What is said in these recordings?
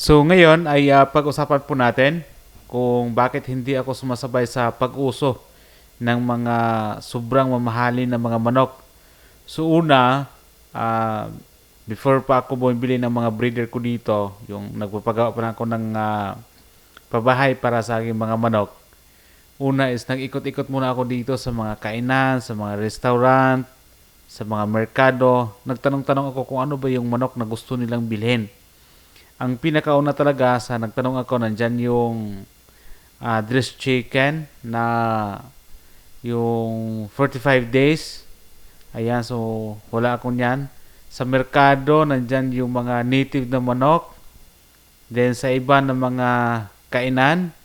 So ngayon ay ah, pag-usapan po natin kung bakit hindi ako sumasabay sa pag-uso ng mga sobrang mamahalin na mga manok. So una, ah, before pa ako bumibili ng mga breeder ko dito, yung nagpapagawa pa ako ng ah, pabahay para sa aking mga manok. Una is nag-ikot-ikot muna ako dito sa mga kainan, sa mga restaurant, sa mga merkado. Nagtanong-tanong ako kung ano ba yung manok na gusto nilang bilhin. Ang pinakauna talaga sa nagtanong ako nandyan yung ah, dressed chicken na yung 45 days. Ayan, so wala ako niyan. Sa merkado, nandyan yung mga native na manok. Then sa iba na mga kainan,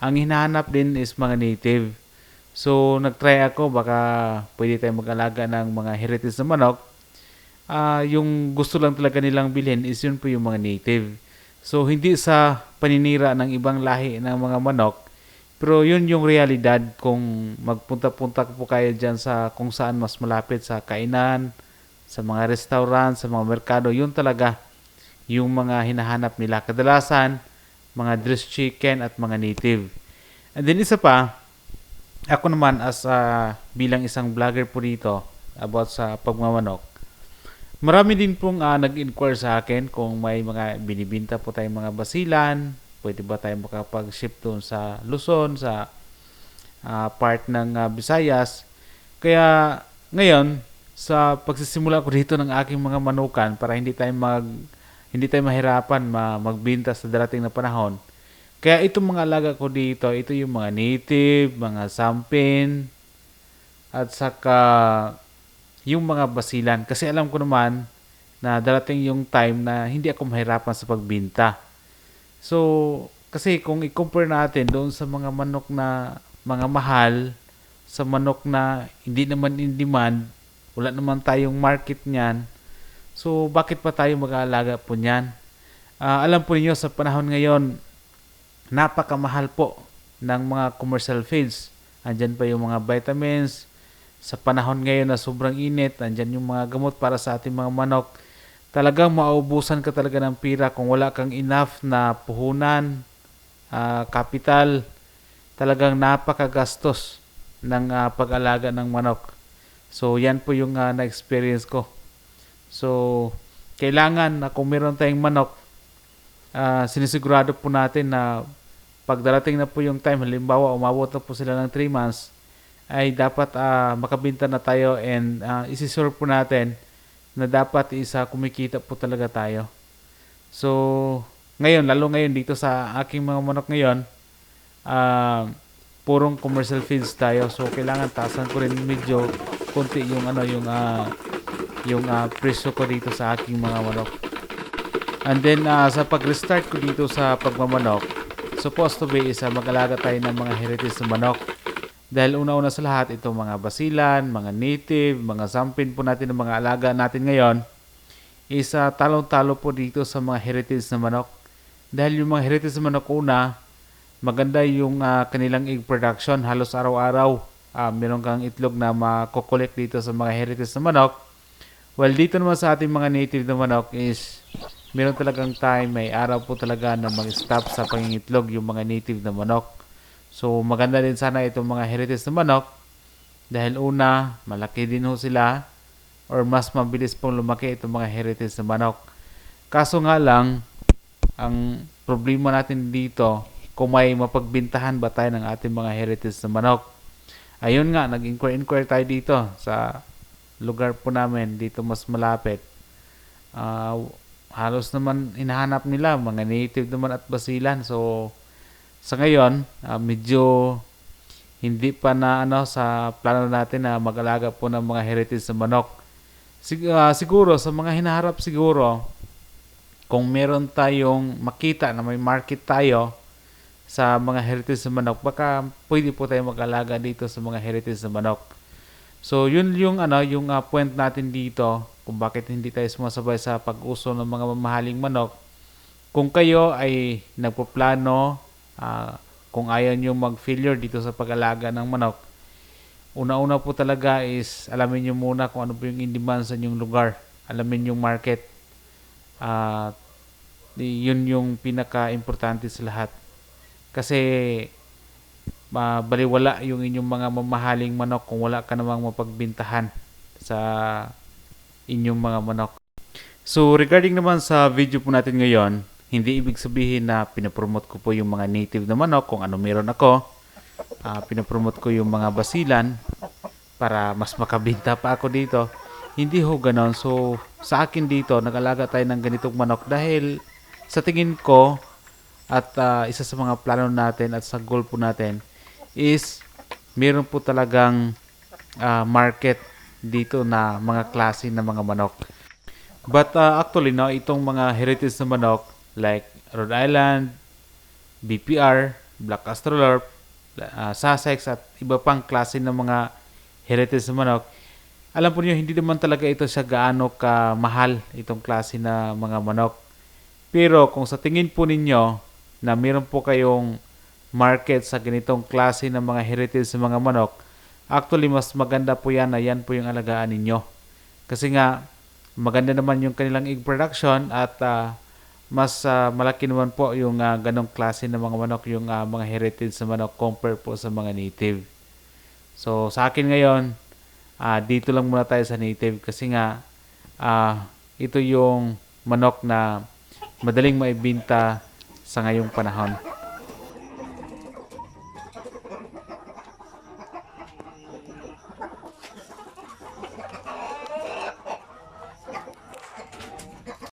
ang hinahanap din is mga native. So nagtry ako, baka pwede tayong mag-alaga ng mga heritage na manok. Ah, yung gusto lang talaga nilang bilhin is yun po yung mga native. So hindi sa paninira ng ibang lahi ng mga manok, pero yun yung realidad kung magpunta-punta po kayo dyan sa kung saan mas malapit sa kainan, sa mga restaurant, sa mga merkado, yun talaga yung mga hinahanap nila. Kadalasan, mga dressed chicken at mga native. And then isa pa, ako naman as a, bilang isang vlogger po dito about sa pagmamanok, marami din pong ah, nag-inquire sa akin kung may mga binibinta po tayong mga basilan, pwede ba tayo makapag-ship doon sa Luzon, sa ah, part ng ah, Visayas. Kaya ngayon, sa pagsisimula ko dito ng aking mga manukan para hindi tayo mag hindi tayo mahirapan ma, magbinta sa darating na panahon. Kaya itong mga alaga ko dito, ito yung mga native, mga sampin, at saka yung mga basilan. Kasi alam ko naman na darating yung time na hindi ako mahirapan sa pagbinta. So, kasi kung i-compare natin doon sa mga manok na mga mahal, sa manok na hindi naman in demand, wala naman tayong market niyan, so bakit pa tayo mag-aalaga po niyan? Ah, alam po niyo sa panahon ngayon, napakamahal po ng mga commercial feeds. Andyan pa yung mga vitamins. Sa panahon ngayon na sobrang init, andyan yung mga gamot para sa ating mga manok. Talagang maubusan ka talaga ng pira kung wala kang enough na puhunan, ah, kapital. Talagang napakagastos ng ah, pag-alaga ng manok. So, yan po yung ah, na-experience ko. So, kailangan na kung meron tayong manok, ah, sinisigurado po natin na pag darating na po yung time, halimbawa umabot na po sila ng 3 months, ay dapat ah, makabinta na tayo and uh, isisure po natin na dapat isa kumikita po talaga tayo. So, ngayon, lalo ngayon dito sa aking mga manok ngayon, ah, purong commercial feeds tayo. So, kailangan taasan ko rin medyo konti yung ano yung ah, yung ah, presyo ko dito sa aking mga manok. And then ah, sa pag-restart ko dito sa pagmamanok, supposed to be isa mag-alaga tayo ng mga heritage na manok. Dahil una-una sa lahat, itong mga basilan, mga native, mga sampin po natin ng mga alaga natin ngayon, isa talong-talo po dito sa mga heritage na manok. Dahil yung mga heritage na manok una, maganda yung ah, kanilang egg production halos araw-araw. Ah, meron kang itlog na makokolek dito sa mga heritage na manok. Well, dito naman sa ating mga native na manok is meron talagang time, may araw po talaga na mag-stop sa pangingitlog yung mga native na manok. So, maganda din sana itong mga heritage na manok dahil una, malaki din ho sila or mas mabilis pong lumaki itong mga heritage na manok. Kaso nga lang, ang problema natin dito, kung may mapagbintahan ba tayo ng ating mga heritage na manok. Ayun nga, nag-inquire-inquire tayo dito sa lugar po namin, dito mas malapit. Ah, halos naman hinahanap nila, mga native naman at basilan. So, sa ngayon, ah, medyo hindi pa na ano sa plano natin na mag-alaga po ng mga heritage na manok. Sig- ah, siguro sa mga hinaharap siguro kung meron tayong makita na may market tayo sa mga heritage na manok, baka pwede po tayo mag-alaga dito sa mga heritage na manok. So, yun yung ano, yung ah, point natin dito kung bakit hindi tayo sumasabay sa pag-uso ng mga mamahaling manok. Kung kayo ay nagpoplano, ah, kung ayaw nyo mag-failure dito sa pag-alaga ng manok, una-una po talaga is alamin nyo muna kung ano po yung in demand sa inyong lugar. Alamin yung market. Ah, Di- Yun yung pinaka-importante sa lahat. Kasi baliwala yung inyong mga mamahaling manok kung wala ka namang mapagbintahan sa inyong mga manok. So regarding naman sa video po natin ngayon, hindi ibig sabihin na pinapromote ko po yung mga native na manok kung ano meron ako. Ah, pinapromote ko yung mga basilan para mas makabinta pa ako dito. Hindi ho ganon. So sa akin dito, nag-alaga tayo ng ganitong manok dahil sa tingin ko at ah, isa sa mga plano natin at sa goal po natin is meron po talagang ah, market dito na mga klase ng mga manok. But ah, actually, no, itong mga heritage na manok like Rhode Island, BPR, Black Astrolorp, uh, Sussex at iba pang klase ng mga heritage na manok, alam po niyo hindi naman talaga ito siya gaano ka mahal itong klase na mga manok. Pero kung sa tingin po ninyo na meron po kayong market sa ganitong klase ng mga heritage sa mga manok, actually mas maganda po yan na yan po yung alagaan ninyo. Kasi nga, maganda naman yung kanilang egg production at ah, mas ah, malaki naman po yung ah, ganong klase ng mga manok, yung ah, mga heritage sa manok compare po sa mga native. So sa akin ngayon, ah, dito lang muna tayo sa native kasi nga ah, ito yung manok na madaling maibinta sa ngayong panahon.